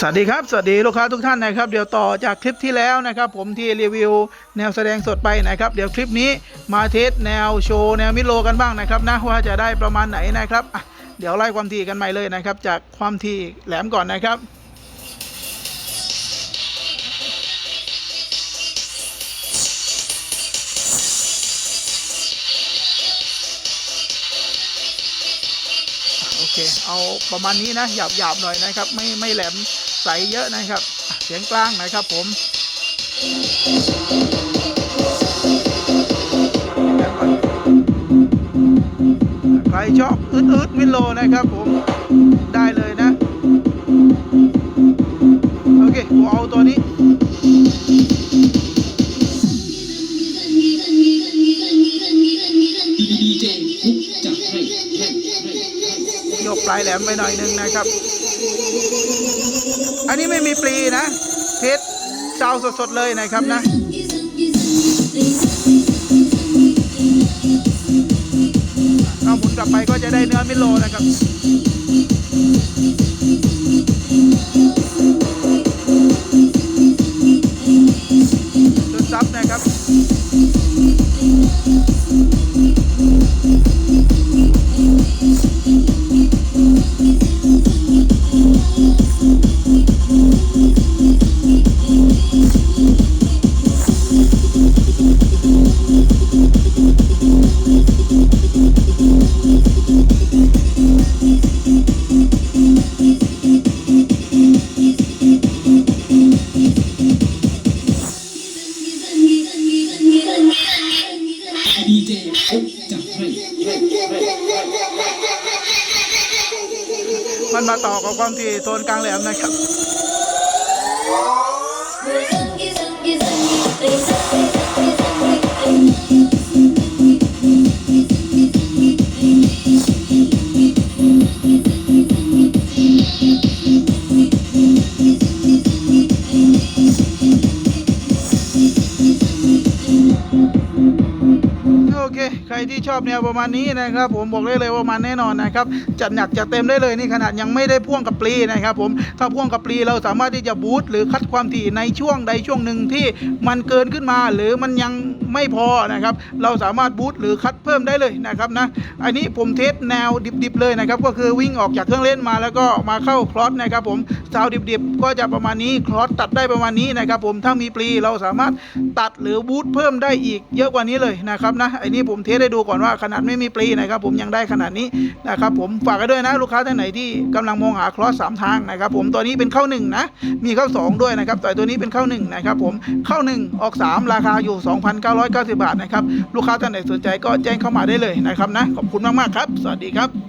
สวัสดีครับ สวัสดีลูกค้าทุกท่านนะครับ เดี๋ยวต่อจากคลิปที่แล้วนะครับ ผมที่รีวิวแนวแสดงสดไปนะครับ เดี๋ยวคลิปนี้มาเทสแนวโชว์แนวมิดโลกันบ้างนะครับนะว่าจะได้ประมาณไหนนะครับเดี๋ยวไล่ความถี่กันใหม่เลยนะครับ จากความถี่แหลมก่อนนะครับ เคเอาประมาณนี้นะหยาบหยาบหน่อยนะครับ ไม่ไม่แหลมใสเยอะนะครับ เสียงกลางนะครับผมใครชอบอืดๆมิโลนะครับผมได้เลยนะ โอเคผมเอาตัวนี้ดีเจฟุกจัดให้ให้ให้ ยกปลายแหลมไปหน่อยนึงนะครับ อันนี้ไม่มีปลีนะเทสซาสดๆเลยนะครับนะเอาหมุนกลับไปก็จะได้เนื้อมิโลนะครับจุดซับนะครับ ดีเจฟุกจัดให้มันมาต่อกับความที่โทนกลางแหลมนะครับ ที่ชอบแนวประมาณนี้นะครับ ผมบอกได้เลยว่ามันแน่นอนนะครับจัดหนักจัดเต็มได้เลยนี่ขนาดยังไม่ได้พ่วงกับปลีนะครับ ผมถ้าพ่วงกับปลีเราสามารถที่จะบูตหรือคัดความถี่ในช่วงใดช่วงหนึ่งที่มันเกินขึ้นมา หรือมันยังไม่พอนะครับ เราสามารถบูตหรือคัดเพิ่มได้เลยนะครับนะอันนี้ผมเทสแนวดิบๆเลยนะครับก็คือวิ่งออกจากเครื่องเล่นมาแล้วก็มาเข้าคลอสนะครับ ผมซาวดิบๆ ก็จะประมาณนี้คลอสตัดได้ประมาณนี้นะครับผมถ้ามีปลีเราสามารถตัดหรือบูตเพิ่มได้อีกเยอะกว่านี้เลยนะครับนะอ้นี่ผมเทสให้ดูก่อนว่าขนาดไม่มีปลีนะครับผมยังได้ขนาดนี้นะครับผมฝากกันด้วยนะลูกค้าท่านไหนที่กำลังมองหาคลอสสามทางนะครับผมตัวนี้เป็นเข้าหนึ่งนะมีเข้าสองด้วยนะครับแต่ตัวนี้เป็นเข้าหนึ่งนะครับผมเข้าหนึ่งออกสามราคาอยู่ 2,990 บาทนะครับลูกค้าท่านไหนสนใจก็แจ้งเข้ามาได้เลยนะครับนะขอบคุณมากๆครับ สวัสดีครับ